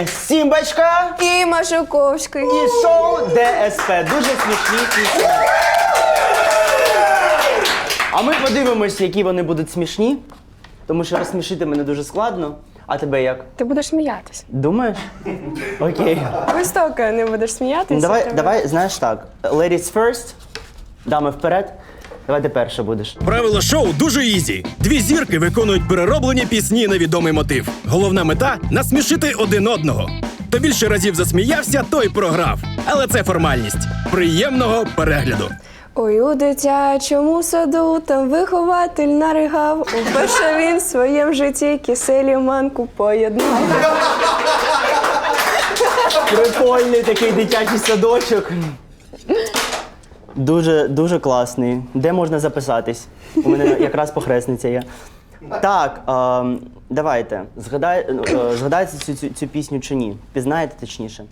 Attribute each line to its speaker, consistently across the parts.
Speaker 1: вами Сімбочка
Speaker 2: І Машуковський.
Speaker 1: і шоу ДСП. Дуже смішні пісні. А ми подивимось, які вони будуть смішні, тому що розсмішити мене дуже складно. А тебе як?
Speaker 2: Ти будеш сміятись.
Speaker 1: Думаєш? Окей.
Speaker 2: Високо не будеш сміятися.
Speaker 1: Ну, давай, давай, знаєш так. Ladies first. Дами вперед. Давай ти перша будеш.
Speaker 3: Правила шоу дуже ізі. Дві зірки виконують перероблені пісні на відомий мотив. Головна мета насмішити один одного. Хто більше разів засміявся, той програв. Але це формальність. Приємного перегляду.
Speaker 2: Ой, у дитячому саду там вихователь наригав. Уперше він в своєму житті киселі манку поєднав.
Speaker 1: Прикольний такий дитячий садочок. Дуже, дуже класний. Де можна записатись? У мене якраз похресниця є. Так, ем, давайте. Згадай, е, згадаєте цю, цю, цю пісню чи ні? Пізнаєте точніше?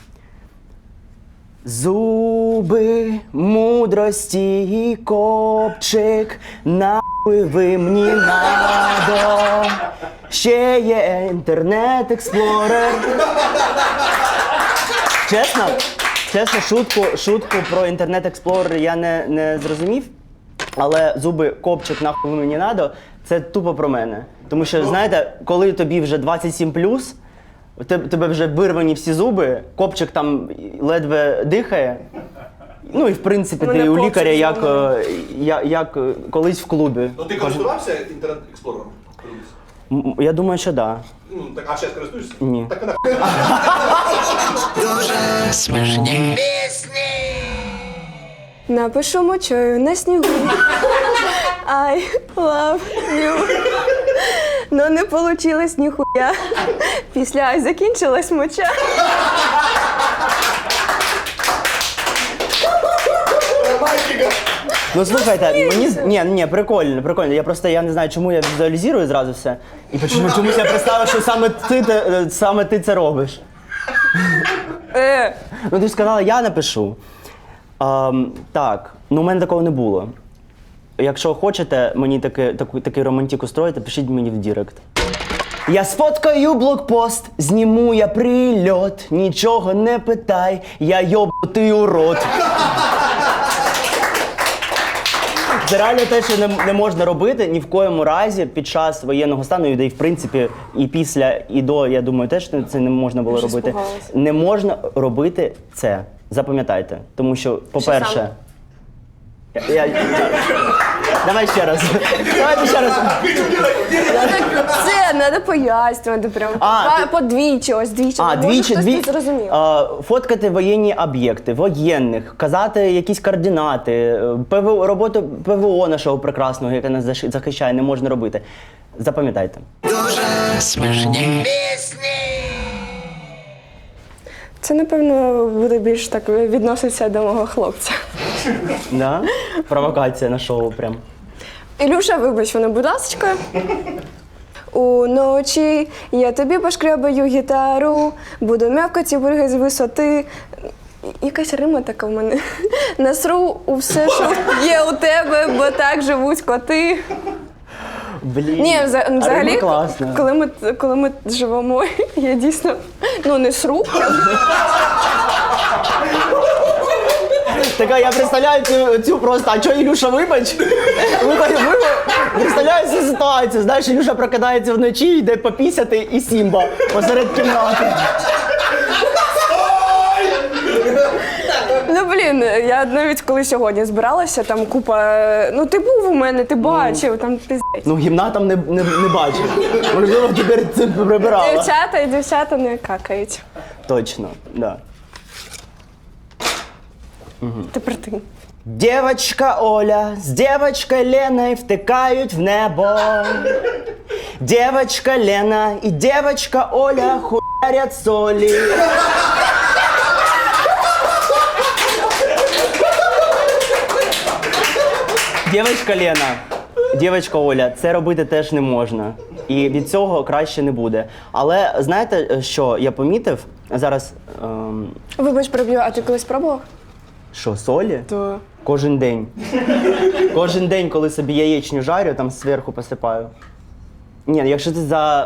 Speaker 1: Зуби мудрості і копчик, нахуй ви мені надо. Ще є інтернет експлорер. Чесно, чесно, шутку, шутку про інтернет експлорер я не, не зрозумів. Але зуби копчик нахуй мені надо, це тупо про мене. Тому що, знаєте, коли тобі вже 27 у тебе, вже вирвані всі зуби, копчик там ледве дихає. Ну і в принципі
Speaker 2: Мене
Speaker 1: ти у
Speaker 2: копчик
Speaker 1: лікаря як, е, як, як е, колись в клубі.
Speaker 4: Ну ти користувався інтернет експлорером?
Speaker 1: М, Я думаю, що так. Да.
Speaker 4: Ну так, а зараз користуєшся?
Speaker 1: Ні.
Speaker 4: Так вона
Speaker 2: Напишу мочою на снігу. I love you. Ну не получилось ніхуя. Після ай закінчилась моча.
Speaker 1: Ну слухайте, мені з- ні, ні, прикольно, прикольно. Я просто я не знаю, чому я візуалізую зразу все. І почему чомусь я представив, що саме ти те- е, саме ти це робиш.
Speaker 2: Е,
Speaker 1: Ну ти ж сказала, я напишу. Ем, так, ну у мене такого не було. Якщо хочете мені таки, таку, такий романтик устроїти, пишіть мені в Дірект. Я сфоткаю блокпост, зніму я прильот, нічого не питай, я йобнутий урод. Це реально те, що не, не можна робити ні в коєму разі під час воєнного стану, і де і, в принципі і після, і до, я думаю, теж це не можна було
Speaker 2: Я
Speaker 1: робити.
Speaker 2: спугалась.
Speaker 1: Не можна робити це. Запам'ятайте. Тому що, по-перше, я, я, давай ще раз. Давайте ще раз.
Speaker 2: це треба пояснювати прям.
Speaker 1: А, ти-
Speaker 2: Подвічі, ось двічі.
Speaker 1: А,
Speaker 2: Може,
Speaker 1: двічі,
Speaker 2: хтось
Speaker 1: дві...
Speaker 2: зрозумів.
Speaker 1: А, фоткати воєнні об'єкти, воєнних, казати якісь координати, е, ПВО, роботу ПВО нашого прекрасного, яке нас захищає, не можна робити. Запам'ятайте.
Speaker 2: Це, напевно, буде більш так відноситься до мого хлопця.
Speaker 1: Да? Провокація на шоу прям.
Speaker 2: Ілюша, вибач мене, будь ласка. Уночі я тобі пошкрябаю гітару, буду м'явкати бурги з висоти. Якась рима така в мене. Насру у все, що є у тебе, бо так живуть коти.
Speaker 1: Блін.
Speaker 2: Ні, вза-
Speaker 1: а
Speaker 2: взагалі,
Speaker 1: рима класна.
Speaker 2: коли ми, коли ми живемо, я дійсно ну не сру.
Speaker 1: Така, я представляю цю, цю просто, а чого Ілюша, вибач? Ви, так- ви представляю цю ситуацію. Знаєш, Ілюша прокидається вночі, йде попісяти і Сімба посеред кімнати.
Speaker 2: Ну блін, я навіть коли сьогодні збиралася, там купа. Ну ти був у мене, ти бачив, там пиздець.
Speaker 1: Ну, гімна там не, не, не бачив. Можливо, тепер цим прибирала.
Speaker 2: Дівчата і дівчата не какають.
Speaker 1: Точно, да.
Speaker 2: Тепер ти.
Speaker 1: Девочка Оля с девочкой Леной втыкают в небо. Девочка Лена и девочка Оля хуярят соли. Девочка Лена, девочка Оля, це робити теж не можна. І від цього краще не буде. Але знаєте, що я помітив зараз? Ем,
Speaker 2: Вибач, проб'ю, а ти колись пробував?
Speaker 1: Що солі?
Speaker 2: То
Speaker 1: Кожен день. Кожен день, коли собі яєчню жарю, там зверху посипаю. Ні, якщо це за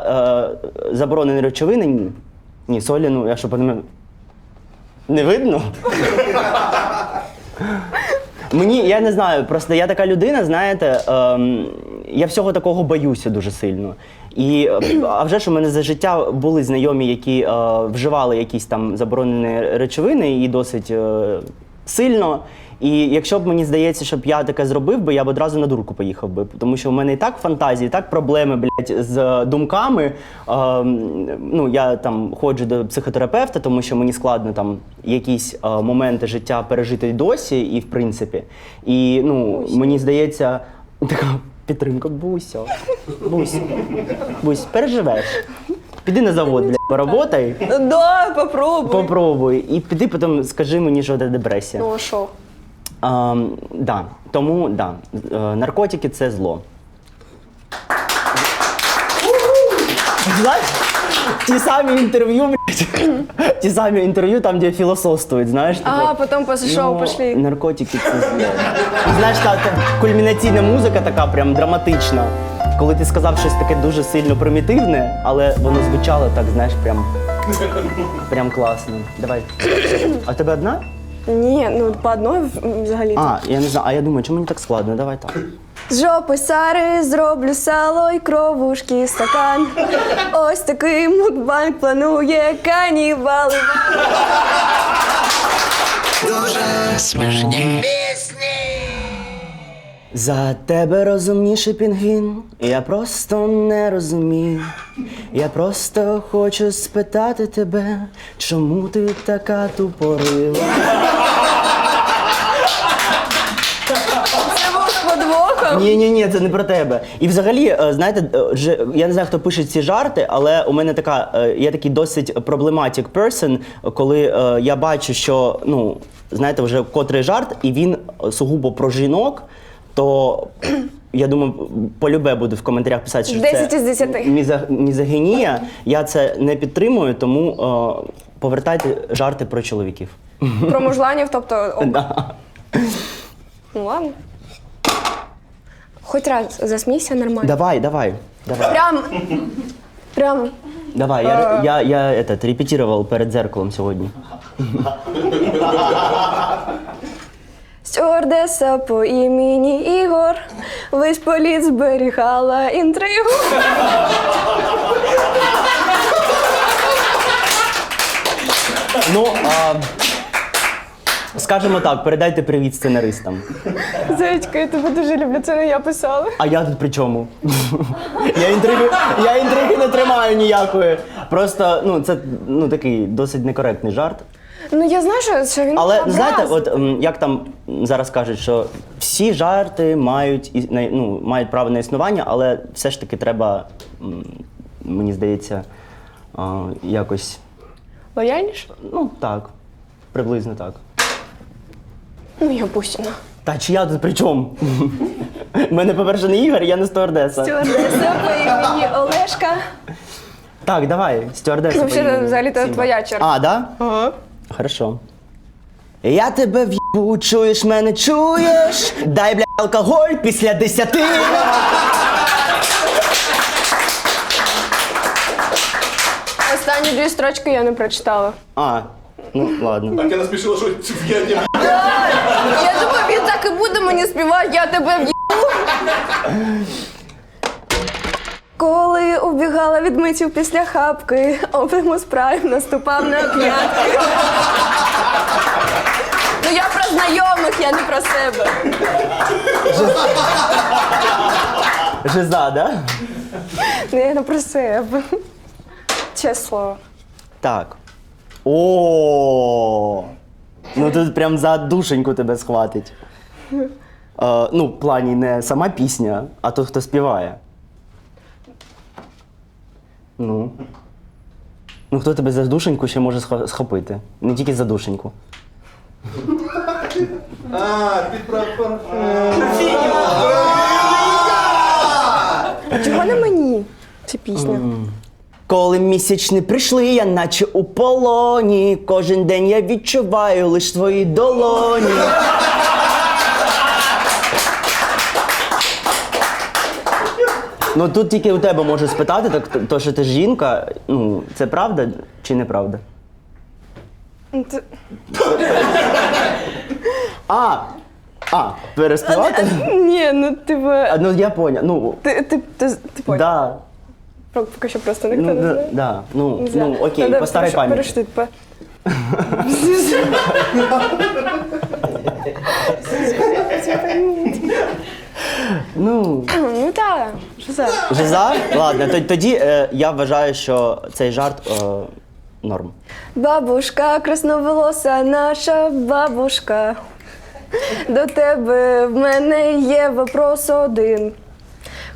Speaker 1: е, заборонені речовини, ні. Ні, солі, ну, я що подумав. Не видно? Мені, я не знаю, просто я така людина, знаєте, ем, я всього такого боюся дуже сильно. І а вже ж у мене за життя були знайомі, які е, вживали якісь там заборонені речовини і досить е, сильно. І якщо б мені здається, щоб я таке зробив би, я б одразу на дурку поїхав би. Тому що в мене і так фантазії, і так проблеми, блядь, з думками. Ем, ну, я там ходжу до психотерапевта, тому що мені складно там якісь е, моменти життя пережити й досі, і в принципі. І ну, мені здається, така підтримка, Буся. Бусь, Бусь, переживеш. Піди на завод, блядь, поработай,
Speaker 2: Да, попробуй.
Speaker 1: попробуй. І піди потім скажи мені, що це депресія.
Speaker 2: Ну, а що?
Speaker 1: А, да. Тому да. Е, наркотики це зло. Знаєш, ті самі інтерв'ю, блядь, ті самі інтерв'ю, там, де філософствують, знаєш, типу,
Speaker 2: А, потім після шоу пішли.
Speaker 1: Наркотики це зло. Знаєш, та, та кульмінаційна музика така прям драматична. Коли ти сказав щось таке дуже сильно примітивне, але воно звучало так, знаєш, прям, прям класно. Давай. А в тебе одна?
Speaker 2: Ні, ну по одной в- взагалі.
Speaker 1: А, я не знаю, а я думаю, чому мені так складно? Давай так.
Speaker 2: З жопи Сари зроблю сало й кровушки стакан. Ось такий мудбанк планує канібали.
Speaker 1: За тебе розумніший пінгвін, я просто не розумію. Я просто хочу спитати тебе, чому ти така тупорила? Ні, ні, ні, це не про тебе. І взагалі, е, знаєте, е, я не знаю, хто пише ці жарти, але у мене така, е, я такий досить problematic person, коли е, я бачу, що ну, знаєте, вже котрий жарт, і він е, сугубо про жінок, то я думаю, полюбе буде в коментарях писати, що
Speaker 2: 10
Speaker 1: це
Speaker 2: із 10.
Speaker 1: міза- мізогінія. Я це не підтримую, тому е, повертайте жарти про чоловіків.
Speaker 2: Про мужланів, тобто. ок.
Speaker 1: Да.
Speaker 2: Ну ладно. Хоч раз засмійся нормально.
Speaker 1: Давай, давай, давай.
Speaker 2: Прям. Прям.
Speaker 1: Давай, я, я, я этот, репетировал перед зеркалом сьогодні.
Speaker 2: Стюардеса по імені Ігор. Весь політ зберігала інтригу.
Speaker 1: Ну, а, скажімо так, передайте привіт сценаристам.
Speaker 2: Зайчка, я тебе дуже люблю, це не я писала.
Speaker 1: А я тут при чому? я, інтриги, я інтриги не тримаю ніякої. Просто ну, це ну, такий досить некоректний жарт.
Speaker 2: Ну я знаю, що, що він
Speaker 1: Але
Speaker 2: образ.
Speaker 1: знаєте, от м, як там зараз кажуть, що всі жарти мають і- на- ну, мають право на існування, але все ж таки треба, м, мені здається, а, якось.
Speaker 2: Лояльніше?
Speaker 1: Ну так, приблизно так.
Speaker 2: Ну, я Бусіна.
Speaker 1: Та чи я тут при чому? Мене, по-перше, не Ігор, я не стюардеса.
Speaker 2: Стюардеса по імені Олешка.
Speaker 1: Так, давай, стюардеса.
Speaker 2: Ну, взагалі,
Speaker 1: поїдемо.
Speaker 2: взагалі, це
Speaker 1: Сімба.
Speaker 2: твоя черга.
Speaker 1: А, да?
Speaker 2: Ага.
Speaker 1: Хорошо. Я тебе в'їбу, чуєш мене, чуєш? Дай, бля, алкоголь після десяти.
Speaker 2: Останні дві строчки я не прочитала.
Speaker 1: А, ну ладно.
Speaker 4: Так я насмішила, що я не
Speaker 2: Я думаю, він так і буде мені співати, я тебе в'їбу. Коли убігала від митів після хапки, Optimus Prime наступав на п'ятки. Ну я про знайомих, я не про себе.
Speaker 1: Жиза, да?
Speaker 2: Ну, я не про себе. Чесне слово.
Speaker 1: Так. О. Ну тут прям за душеньку тебе схватить. Е, ну, в плані не сама пісня, а той, хто співає. Ну. Ну, хто тебе за душеньку ще може схопити? Не тільки за душеньку.
Speaker 4: А, ти про парфюм.
Speaker 2: А чого не мені? Ця пісня.
Speaker 1: Коли місячні прийшли, я наче у полоні. Кожен день я відчуваю лиш твої долоні. Ну тут тільки у тебе можу спитати, так то, що ти жінка, ну це правда чи неправда?
Speaker 2: Ну, ти-
Speaker 1: А! А, переспівати?
Speaker 2: Ні, ну типу.
Speaker 1: А, Ну я поняв. Ну,
Speaker 2: Ти, ти, ти, ти понял.
Speaker 1: да.
Speaker 2: Про- Поки що просто ніхто
Speaker 1: Ну,
Speaker 2: не
Speaker 1: да,
Speaker 2: знає.
Speaker 1: да. Ну,
Speaker 2: Не знаю.
Speaker 1: ну окей,
Speaker 2: Надо
Speaker 1: по старій
Speaker 2: переш-
Speaker 1: пам'яті.
Speaker 2: по-
Speaker 1: Ну,
Speaker 2: Ну так, що це?
Speaker 1: Жиза? Ладно, то- тоді е, я вважаю, що цей жарт е, норм.
Speaker 2: Бабушка, красноволоса, наша бабушка. До тебе в мене є вопрос один.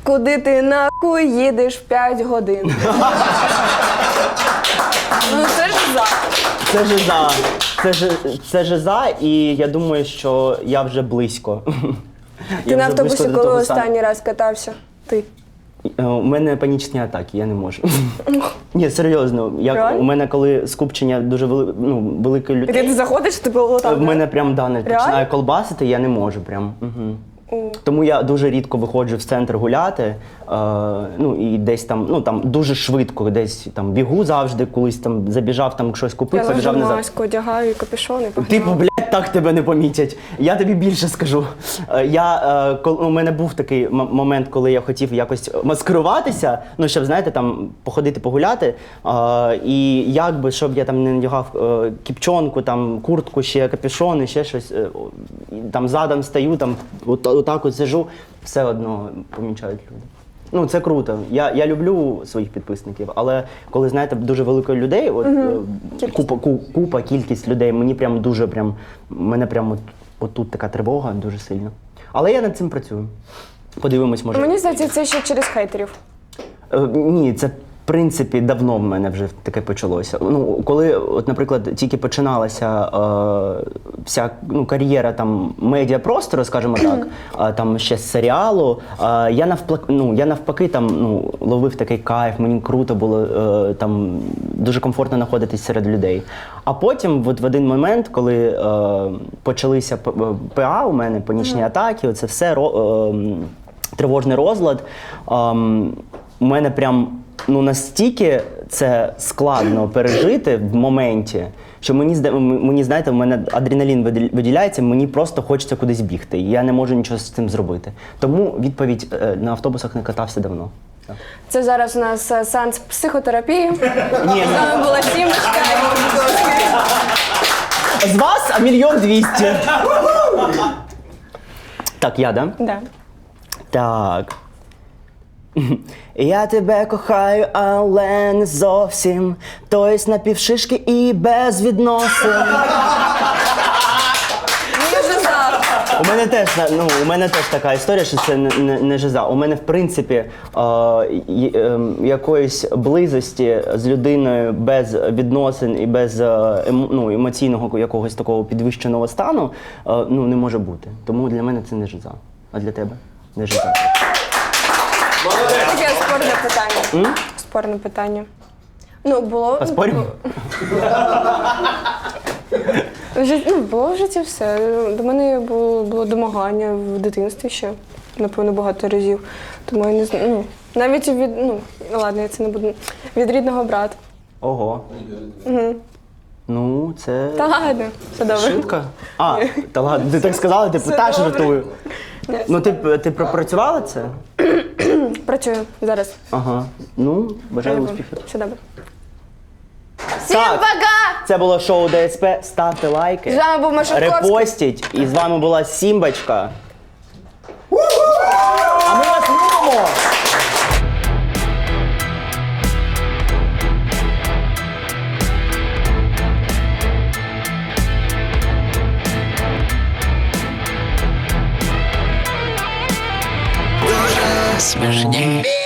Speaker 2: Куди ти нахуй їдеш в 5 годин? ну це ж за.
Speaker 1: Це жиза. Це, жи- це жиза, і я думаю, що я вже близько.
Speaker 2: Ти на автобусі коли останній раз катався? Ти.
Speaker 1: Е, У мене панічні атаки, я не можу. Ні, серйозно. Я, у мене коли скупчення дуже вели, ну, великої
Speaker 2: І ти
Speaker 1: людей.
Speaker 2: заходиш, типу, отак.
Speaker 1: В мене прям да, не починає колбасити, я не можу прям. Угу. Тому я дуже рідко виходжу в центр гуляти. Е, ну і десь там, ну там дуже швидко, десь там бігу завжди, колись там забіжав, там щось купив,
Speaker 2: Я
Speaker 1: побіжав
Speaker 2: завжди
Speaker 1: назад.
Speaker 2: маску одягаю і капюшон, і погнала.
Speaker 1: Типу, блядь, так тебе не помітять. Я тобі більше скажу. Е, Я, е, кол- у мене був такий м- момент, коли я хотів якось маскируватися, ну, щоб, знаєте, там походити погуляти. Е, І якби, щоб я там не надягав е, кіпчонку, там, куртку, ще капюшон, і ще щось. е, о, і Там задом стою, там от, отак от сижу, все одно помічають люди. Ну, це круто. Я, я люблю своїх підписників, але коли знаєте, дуже велика людей, от е, купа, ку- купа, кількість людей, мені прям дуже прям мене прям от, отут така тривога дуже сильно. Але я над цим працюю. Подивимось, може.
Speaker 2: Мені здається, це ще через хейтерів.
Speaker 1: Е, Ні, це принципі давно в мене вже таке почалося. Ну, коли, от, наприклад, тільки починалася е, вся ну, кар'єра там медіапростору, скажімо так, а, там ще з серіалу. е, я навпаки, ну, я навпаки там ну, ловив такий кайф, мені круто було е, там дуже комфортно знаходитись серед людей. А потім, от в один момент, коли е, почалися ПА у мене, панічні атаки, оце все е, тривожний розлад. Ем, у мене прям ну настільки це складно пережити в моменті, що мені мені знаєте, в мене адреналін виділяється, мені просто хочеться кудись бігти. і Я не можу нічого з цим зробити. Тому відповідь е, на автобусах не катався давно.
Speaker 2: Це зараз у нас е, сеанс психотерапії.
Speaker 1: Ні,
Speaker 2: З вами була Сімочка.
Speaker 1: З вас мільйон двісті. Так, я, да?
Speaker 2: Да.
Speaker 1: Так. Я тебе кохаю, але не зовсім. Тобто на півшишки і без відносин. У мене теж ну, у мене теж така історія, що це не, не, не жиза. У мене, в принципі, е, ем, якоїсь близості з людиною без відносин і без е, ем, ну, емоційного якогось такого підвищеного стану е, ну, не може бути. Тому для мене це не жиза. А для тебе не жиза.
Speaker 2: Таке спорне питання. Спорне питання. Ну, було.
Speaker 1: Поспоримо?
Speaker 2: В жит- Ну, було в житті все. До мене було, було домагання в дитинстві ще, напевно, багато разів. Тому я не знаю. Ну, навіть від. Ну, ладно, я це не буду. Від рідного брата.
Speaker 1: Ого. Ну, це.
Speaker 2: Та ладно, все добре.
Speaker 1: Шутка? А, та ладно, ти так сказала, типу, та жартую. Ну, ти, ти пропрацювала це?
Speaker 2: Працюю зараз.
Speaker 1: Ага. Ну, бажаю успіхів.
Speaker 2: Все добре. Всім
Speaker 1: Так.
Speaker 2: пока!
Speaker 1: Це було шоу ДСП. Ставте лайки,
Speaker 2: З вами був Машенковський.
Speaker 1: репостіть. І з вами була Сімбочка. А ми вас любимо!
Speaker 5: Смешнее.